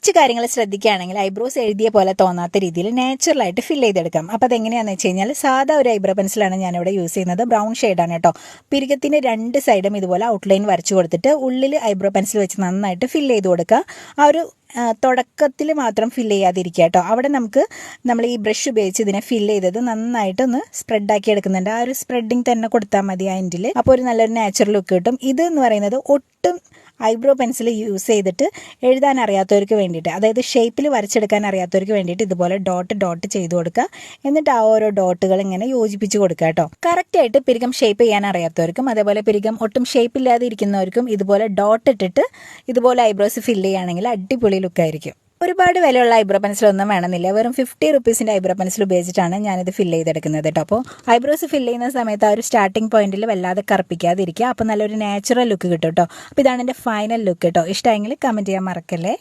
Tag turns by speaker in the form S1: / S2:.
S1: കുറച്ച് കാര്യങ്ങൾ ശ്രദ്ധിക്കുകയാണെങ്കിൽ ഐബ്രോസ് എഴുതിയ പോലെ തോന്നാത്ത രീതിയിൽ നാച്ചുറലായിട്ട് ഫിൽ ചെയ്തെടുക്കാം. അപ്പോൾ അതെങ്ങനെയാണെന്ന് വെച്ച് കഴിഞ്ഞാൽ സാധാ ഒരു ഐബ്രോ പെൻസിലാണ് ഞാനിവിടെ യൂസ് ചെയ്യുന്നത്. ബ്രൗൺ ഷെയ്ഡാണ് കേട്ടോ. പിരികത്തിന് രണ്ട് സൈഡും ഇതുപോലെ ഔട്ട്ലൈൻ വരച്ചു കൊടുത്തിട്ട് ഉള്ളിൽ ഐബ്രോ പെൻസിൽ വെച്ച് നന്നായിട്ട് ഫിൽ ചെയ്ത് കൊടുക്കുക. ആ ഒരു തുടക്കത്തിൽ മാത്രം ഫില്ല് ചെയ്യാതിരിക്കുക കേട്ടോ. അവിടെ നമുക്ക് നമ്മൾ ഈ ബ്രഷ് ഉപയോഗിച്ച് ഇതിനെ ഫില്ല് ചെയ്തത് നന്നായിട്ട് ഒന്ന് സ്പ്രെഡ് ആക്കി എടുക്കുന്നുണ്ട്. ആ ഒരു സ്പ്രെഡിങ് തന്നെ കൊടുത്താൽ മതി അതിന്റെ അപ്പോൾ ഒരു നല്ലൊരു നാച്ചുറൽ ലുക്ക് കിട്ടും. ഇത് എന്ന് പറയുന്നത് ഒട്ടും ഐബ്രോ പെൻസിൽ യൂസ് ചെയ്തിട്ട് എഴുതാൻ അറിയാത്തവർക്ക് വേണ്ടിയിട്ട് അതായത് ഷേപ്പിൽ വരച്ചെടുക്കാൻ അറിയാത്തവർക്ക് വേണ്ടിയിട്ട് ഇതുപോലെ ഡോട്ട് ഡോട്ട് ചെയ്ത് കൊടുക്കുക. എന്നിട്ട് ആ ഓരോ ഡോട്ടുകൾ ഇങ്ങനെ യോജിപ്പിച്ച് കൊടുക്കുക കേട്ടോ. കറക്റ്റായിട്ട് പിരികം ഷേപ്പ് ചെയ്യാൻ അറിയാത്തവർക്കും അതേപോലെ പിരികം ഒട്ടും ഷേപ്പ് ഇല്ലാതെ ഇരിക്കുന്നവർക്കും ഇതുപോലെ ഡോട്ട് ഇട്ടിട്ട് ഇതുപോലെ ഐബ്രോസ് ഫില്ല് ചെയ്യുകയാണെങ്കിൽ അടിപൊളി ലുക്കായിരിക്കും. ഒരുപാട് വിലയുള്ള ഐബ്രോ പെൻസിൽ ഒന്നും വേണമെന്നില്ല. വെറും ഫിഫ്റ്റി റുപ്പീസിന്റെ ഐബ്രോ പെൻസിൽ ഉപയോഗിച്ചിട്ടാണ് ഞാനിത് ഫില്ല് ചെയ്തെടുക്കുന്നത് കേട്ടോ. അപ്പോൾ ഐബ്രോസ് ഫില്ല് ചെയ്യുന്ന സമയത്ത് ആ ഒരു സ്റ്റാർട്ടിംഗ് പോയിന്റിൽ വല്ലാതെ കറുപ്പിക്കാതിരിക്കുക. അപ്പോൾ നല്ലൊരു നാച്ചുറൽ ലുക്ക് കിട്ടും കേട്ടോ. അപ്പോൾ ഇതാണ് എന്റെ ഫൈനൽ ലുക്ക് കേട്ടോ. ഇഷ്ടമായെങ്കിൽ കമന്റ് ചെയ്യാൻ മറക്കല്ലേ?